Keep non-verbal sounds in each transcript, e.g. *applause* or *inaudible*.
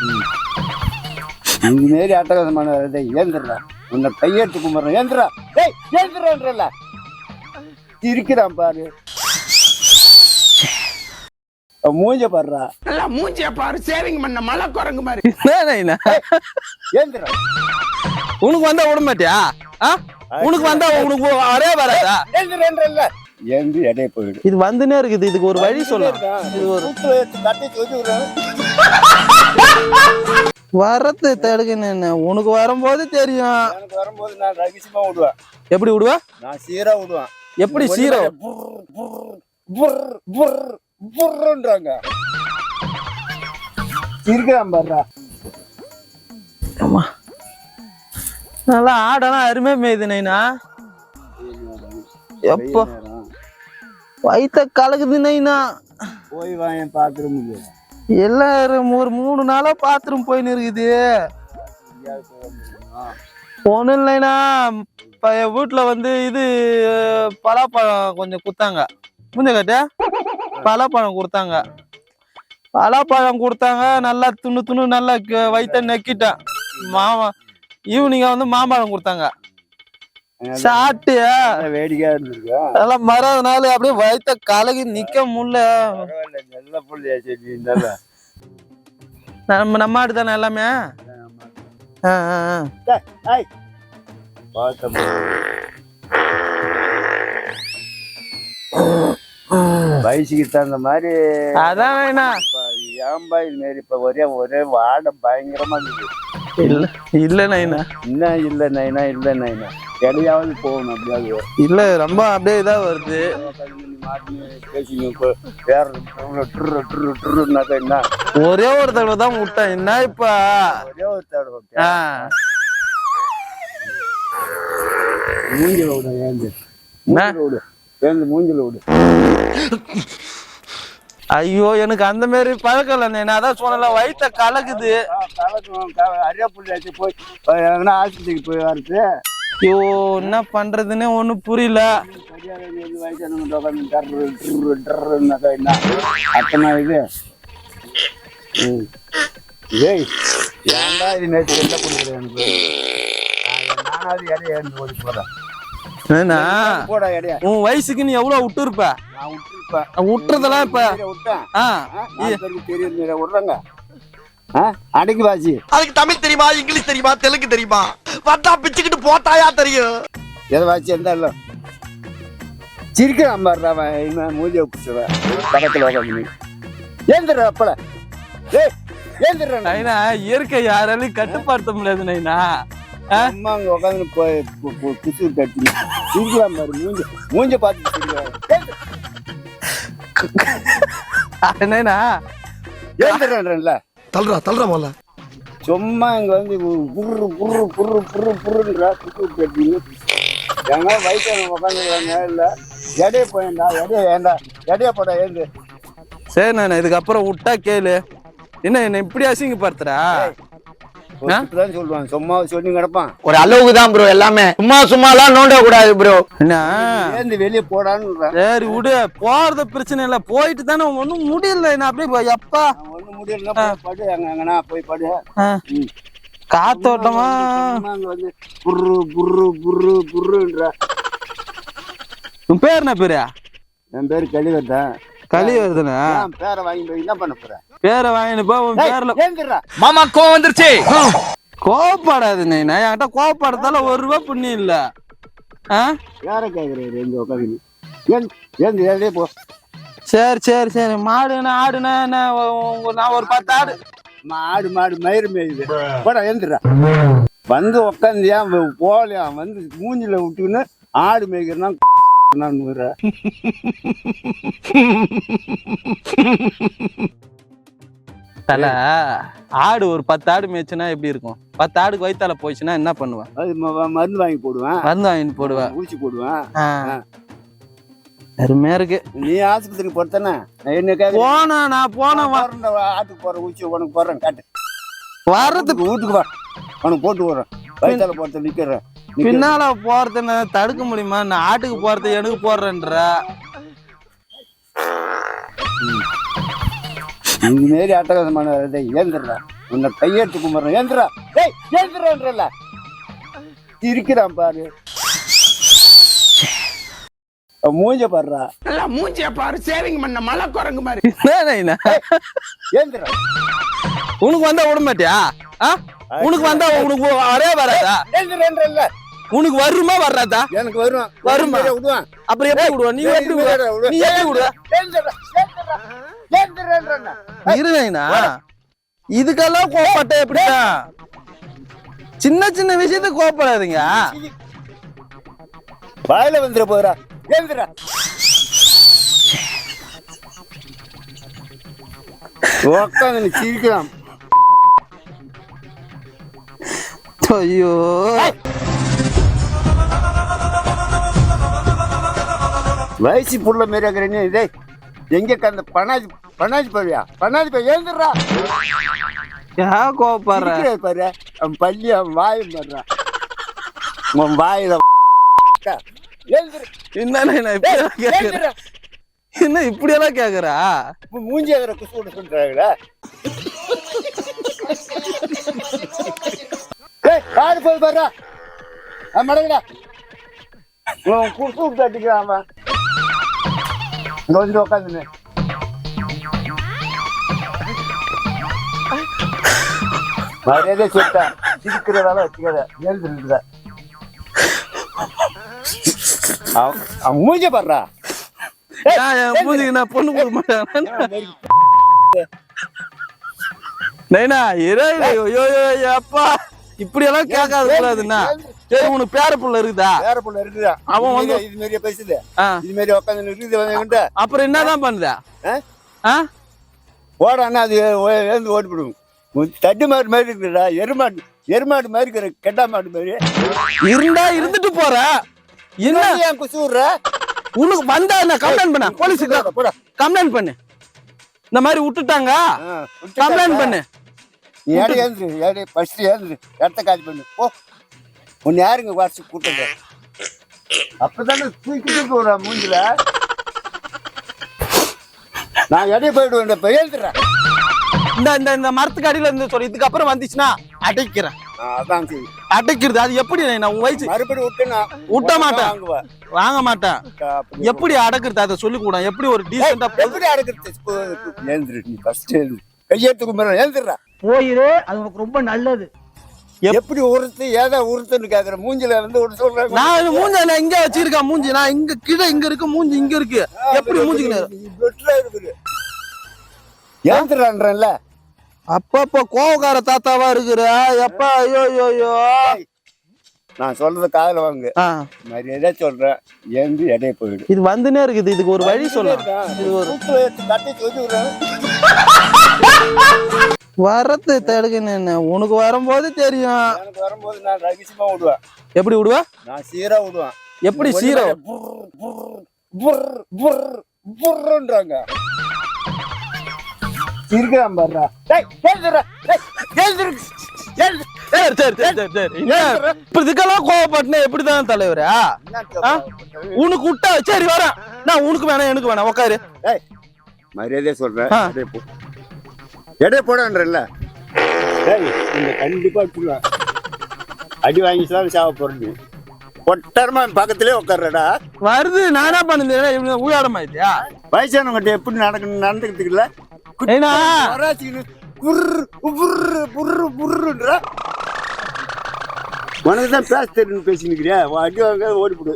இந்த மாரி அட்டகாசமான வேலை ஏந்திரா உன்னை கையெடுத்து கும்பிட்றேன். ஏந்திரா. டேய் ஏந்திரன்றல இருக்கிறான் பாரு. மூஞ்ச பாடுறா நல்லா மூஞ்சிய பாரு. சேவிங் பண்ண மலை குரங்கு மாதிரி. ஏந்திரா. உனக்கு வந்தா விட மாட்டியா? ஆ? உனக்கு வந்தா உனக்கு வரே வராதா ஏந்திரன்றல ஏந்து எடைய போயிடு. இது வந்துனே இருக்குது. இதுக்கு ஒரு வழி சொல்லலாம் இது ஒரு வரது தடுக்கணும் உனக்கு வரும்போது தெரியும். வரும்போது நான் ரகசியமா விடுவேன். எப்படி விடுவ? நான் சீரா விடுவேன். எப்படி சீரோ? புர், புர், புர், புர், புர்ன்றாங்க. இருக்கிறான் பாருடா. ஆமா நல்லா ஆடெல்லாம் அருமை மேய்து நைனா எப்போ. வயித்த கலக்குது நைனா போய் வாங்க பாத்துரும் முடியாது எல்லாரும் ஒரு மூணு நாளா பாத்ரூம் போயின்னு இருக்குது. ஒன்றும் இல்லைனா இப்போ என் வீட்டில் வந்து இது பலாப்பழம் கொஞ்சம் கொடுத்தாங்க. முந்தைய கட்ட பலாப்பழம் கொடுத்தாங்க. பலாப்பழம் கொடுத்தாங்க நல்லா துண்ணு துண்ணு நல்லா வயித்த நக்கிட்டேன். மாமா ஈவினிங்கா வந்து மாம்பழம் கொடுத்தாங்க. சாப்பிட்டு வேடிக்கையா இருந்திருக்கா? அதெல்லாம் மறாத அப்படியே வயித்த கலகி நிக்க முடியல. நல்ல? புள்ளியா இருந்தால நம்ம நம்ம ஆடு தானே எல்லாமே? ஆ, ஆ, வயசுக்கு தகுந்த மாதிரி. அதான் வேணா. ஏன்பா இது மாரி இப்ப ஒரே ஒரே வாடை பயங்கரமா இல்ல இல்ல நைனா. என்ன இல்ல நைனா இல்ல நைனா. எடையாவது போகணும் அப்படியாவது இல்ல ரொம்ப அப்படியே இதா வருது. ஒரே ஒரு தடவை தான் விட்டேன் என்ன இப்ப? ஒரே ஒரு தடவை மூஞ்சில விடு ஏந்து? மூஞ்சில விடு ஏந்து மூஞ்சில விடு. ஐயோ எனக்கு அந்த மாதிரி பழக்கம் இல்லை நான் அதான் சொன்னல வயித்த கலக்குது. கலக்கும் அரியா புள்ளியாச்சு போய் எங்கன்னா ஆஸ்பத்திரிக்கு போய் வரது. ஐயோ என்ன பண்றதுன்னே ஒண்ணும் புரியல. அத்தனை இது. ஏய் ஏன்டா இது நேற்று என்ன நான் நானாவது இடையே ஏந்து ஓடி போகிறேன் உன் வயசுக்கு நீ எவ்வளவு நான் விட்டுருப்பேன். விட்டுறதெல்லாம் இப்ப விடுறாங்க. ஆ அடைக்கு வாசி அதுக்கு தமிழ் தெரியுமா? இங்கிலீஷ் தெரியுமா? தெலுங்கு தெரியுமா? பிச்சுக்கிட்டு போட்டாயா தெரியும். எதை வாசி எந்த இல்லை. சிரிக்கிறான் பாரு அவன் இவன் மூஞ்சியை பிடிச்சவன் பக்கத்தில் உட்காந்து ஏந்திர அப்பல. ஏய் ஏந்திர நைனா இயற்கை யாராலையும் கட்டுப்படுத்த முடியாது நைனா. அம்மா அங்கே உட்காந்து போய் குத்து கட்டி. சிரிக்கலாம் பாரு மூஞ்சி மூஞ்ச பார்த்து நைனா. ஏந்திரன்ல தள்ளுறா தள்ளுறா முதல்ல. சும்மா இங்க வந்து புர்ரு புர்ரு புர்ரு புர்ரு புர்ருன்றா குத்து கட்டின்னு எங்க வயசான உட்காந்துருக்காங்க இல்ல எடைய போயண்டா எடைய ஏண்டா எடைய போடா ஏந்து. சரி நான் இதுக்கப்புறம் விட்டா கேளு. என்ன என்ன இப்படி அசிங்கப்படுத்துறா? தான் சொல்லுவான் சும்மா சொல்லி கிடப்பான். ஒரு அளவுக்கு தான் ப்ரோ எல்லாமே. சும்மா சும்மாலாம் நோண்ட கூடாது ப்ரோ என்ன? ஏந்து வெளியே போடான்னு சரி விடு. போறது பிரச்சனை இல்ல. போயிட்டு தானே ஒண்ணும் முடியல. நான் அப்படியே போய் எப்பா? ஒன்றும் முடியலன்னா போய் படு. அங்க அங்கனா போய் படு. காத்தோட்டமா சும்மா வந்து புர்ரு புர்ரு புர்ரு புர்ருன்ற. உன் பேர் என்ன பேரு? என் பேர் வருதுண்ணா என் பேரை வாங்கி போய் என்ன பண்ண போற? பேரை வாங்கிட்டு போ உன் பேர்ல மாமா கோவம் வந்துருச்சு. கோவப்படாது நீ. நான் என்கிட்ட கோவப்படுறதால ஒரு ரூபாய் புண்ணியம் இல்ல. ஆ? யாரை கேக்குறாரு எங்க உட்காந்து போ. சரி சரி சரி. மாடுண்ணா ஆடுண்ணா என்ன? உங்க- நான் ஒரு பத்து ஆடு. மாடு மாடு மயிறு மேயுது. போடா ஏந்திரா வந்து உக்காந்தியா போகலையா வந்து மூஞ்சில விட்டுன்னு ஆடு மேய்க்கிறனா *laughs* நான் தல ஆடு ஒரு பத்து ஆடு மேய்ச்சுன்னா எப்படி இருக்கும்? பத்து ஆடுக்கு வயித்தால போயிடுச்சுன்னா என்ன பண்ணுவேன் மருந்து வாங்கி போடுவேன். மருந்து வாங்கிட்டு போடுவேன் ஊசி போடுவேன். அருமையா இருக்கு. நீ ஆஸ்பத்திரிக்கு போறதானே? என்ன போனா நான் போன ஆட்டுக்கு போற ஊசி உனக்கு போடுறேன் காட்டு. வர்றதுக்கு வீட்டுக்கு வா. உனக்கு போட்டு விடுறேன். வயிற்றால போறது நிக்கிறேன். பின்னால போறது என்ன தடுக்க முடியுமா? நான் ஆட்டுக்கு போறது எனக்கு போடுறேன்ற இந்த மாரி அட்டகாசமான ஏந்திரா உன்னை கையெடுத்து கும்பிட்றேன். ஏந்திரா. டேய் ஏந்திரன்றல இருக்கிறான் பாரு. அவன் மூஞ்ச பாடுறா நல்லா மூஞ்சிய பாரு. சேவிங் பண்ண மலை குரங்கு மாதிரி. ஏந்திரா. உனக்கு வந்தா விட மாட்டியா? ஆ? உனக்கு வந்தா உனக்கு வரே வராதா? ஏந்திரன்றல உனக்கு வருமா வராதா? எனக்கு வரும் வருமா? வருமா விடுவான். அப்புறம் எப்படி விடுவ? நீ எப்படி விடுவ? நீ எப்படி விடுவ? ஏந்திரா. ஏந்திரா ஏந்திரன்றா இரு நைனா இதுக்கெல்லாம் கோவப்பட்ட எப்படிதான் சின்ன சின்ன விஷயத்துக்கு கோவப்படாதீங்க. வாயில வந்துட போறா நீ சிரிக்கலாம். ஐயோ. வயசு புள்ள மாரி இருக்கிறேன்னு இதே எங்க அந்த பனாஜி பனாஜி பையா பனாஜி பையா ஏந்திரா ஏன் கோவப்படுற? பாரு அவன் பள்ளி அவன் வாயும் பாடுறான் உன் வாயில என்ன இப்படி எல்லாம் கேக்குற? மூஞ்சி எதிர குசு சொல்றாங்களா. யாரு போய் பாரு மடங்கடா. குசு விட்டு அடிக்கிறான் இங்க வந்து உட்காந்துன்னு மரியாதை சொல்லிட்டேன் சிரிக்கிற வேலை வச்சுக்காத எழுந்துருக்குற அவன் அவன் மூஞ்ச பாடுறா மூஞ்சிக்கு நான் பொண்ணு கொடுக்க மாட்டேன் நைனா இரு. ஐயோ அப்பா இப்படி எல்லாம் கேட்காத கூடாதுன்னா சரி உனக்கு பேர புள்ள இருக்குதா? வேற புள்ள இருக்குதா? அவன் வந்து- இது மாதிரியே பேசுது. இது மாதிரி உட்காந்து இருக்குது அப்புறம் என்னதான் பண்ணுதா? ஓடான்னா அது எழுந்து ஓடிவிடும் தட்டு மாடு மாதிரி இருக்குடா எருமாடு எருமாடு மாதிரி இருக்கிற கெட்டா மாடு மாதிரி இருந்தா இருந்துட்டு போற. என்ன? ஏன் குசு விடுற? உனக்கு வந்தா என்ன? கம்ப்ளைண்ட் பண்ண? போலீஸுக்கு போடா, கம்ப்ளைண்ட் பண்ணு. இந்த மாதிரி விட்டுட்டாங்க. கம்ப்ளைண்ட் பண்ணு. ஏடி ஏந்துரு? ஏடி ஃபர்ஸ்ட் ஏந்துரு. இடத்த காலி பண்ணு. போ. உன்னை யாருங்க வாட்ஸ்அப் கூட்டங்க அப்பதானே தூக்கி தூக்கி விடுற மூஞ்சில? நான் எடைய போயிடுவேன் இப்ப ஏந்துடுறேன் இந்த இந்த இந்த மரத்துக்கு அடியில இருந்து சொல்லி இதுக்கப்புறம் வந்துச்சுன்னா அடைக்கிறேன். அதான் சரி அடைக்கிறது அது எப்படி நான் உன் வயசு மறுபடியும் விட்டுனா விட்ட மாட்டேன். வாங்க மாட்டேன். எப்படி அடக்குறது அதை சொல்லி கூட. எப்படி ஒரு டீசெண்டா எப்படி அடக்கிறது? ஏந்திரு நீ ஃபர்ஸ்ட் எழுந்து கையெழுத்து கும்பிட்ற எழுந்துடுறா போயிரு அது உனக்கு ரொம்ப நல்லது. எப்படி உறுத்து ஏதா உறுத்துன்னு கேக்குற? மூஞ்சில வந்து ஒரு சொல்றாங்க. நான் மூஞ்சி நான் இங்க வச்சிருக்கேன் மூஞ்சி. நான் இங்க கீழே இங்க இருக்கு மூஞ்சி இங்க இருக்கு. எப்படி மூஞ்சிக்கு பெட்டரா இருக்குது. ஏந்துறான்றல அப்பப்ப கோவக்கார தாத்தாவா இருக்கிற எப்பா ஐயோ ஐயோ ஐயோ. நான் சொல்றத காதுல வாங்க. மரியாதை சொல்றேன். ஏந்து இடைய போயிடு. இது வந்துனே இருக்குது இதுக்கு ஒரு வழி சொல்ல இது ஒரு தட்டி சொல்லி தடுக்குன்னு என்ன? உனக்கு வரும்போது தெரியும். வரும்போது நான் ரகசியமா விடுவேன். எப்படி விடுவ? நான் சீரா விடுவேன். எப்படி சீரோ? புர்ன்றாங்க. இருக்கிறான் பாருடா. டேய் எழுந்துடுறா. டேய் எழுந்துரு. எழுந்து சரி சரி சரி சரி சரி என்ன, இப்ப இதுக்கெல்லாம் கோவப்பட்டுனா எப்படிதான் தலைவரா? உனக்கு விட்டா சரி வரேன். நான் உனக்கு வேணாம் எனக்கு வேணாம். உட்காரு டேய் மரியாதையா சொல்றேன். எடை போடான்றல்ல. இந்த கண்டிப்பா விட்டுருவேன் அடி வாங்கிச்சுதான் சாவ போறது. ஒட்டரமா பக்கத்திலே உட்கார்றடா வருது நானா பண்ணுது ஊயாடமா இல்லையா வயசானவங்கிட்ட எப்படி நடக்கணும் புர்ருன்ற. உனக்கு தான் பேச தெரியும் பேசினுக்கிறியா அடி வாங்க ஓடிவிடு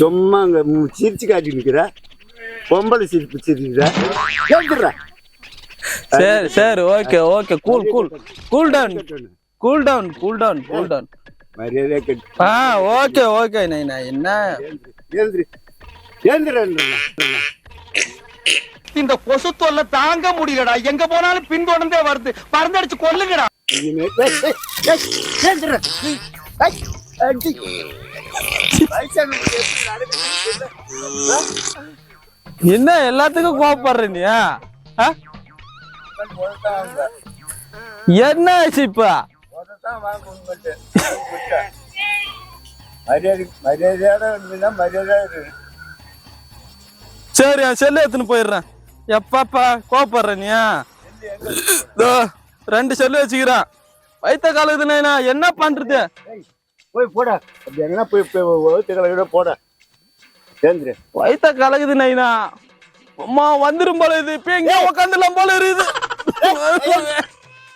சும்மா அங்க சிரிச்சு காட்டி நிக்கிற பொம்பளை சிரிப்பு சிரிக்கிற. கேட்டுற சரி சரி okay okay cool cool cool down cool down cool down cool down மரியாதையா கேட்டு ஆ ஓகே ஓகே நைனா என்ன? ஏந்திரு ஏந்திர இந்த கொசு தொல்லை தாங்க முடியலடா. எங்க போனாலும் பின்தொடர்ந்தே வருது. பறந்தடிச்சு கொல்லுங்கடா. என்ன எல்லாத்துக்கும் கோவப்படுற நீ ஆ? என்ன ஆச்சு இப்ப சரி செல்லு எடுத்துன்னு போயிடுறேன். எப்பப்பா கோவப்படுற நீ? இதோ, ரெண்டு சொல்லு வச்சுக்கிறேன். வைத்த காலத்து நைனா என்ன பண்றது? போய் போட. எங்கன்னா போய் போய் ஒழுத்துக்களை போட. சேர்ந்துரு வைத்த கலகுது நைனா? அம்மா வந்துரும் போல இது. இப்ப எங்க உட்காந்துலாம் போல இருக்குது.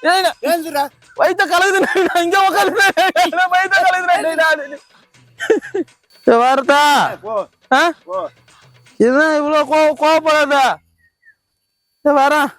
வயித்த சேர்ந்துடா கலகுது இங்க உட்காந்து வயித்த கலகுது வார்த்தா இதுதான் இவ்வளவு கோ கோவப்படாத வரேன்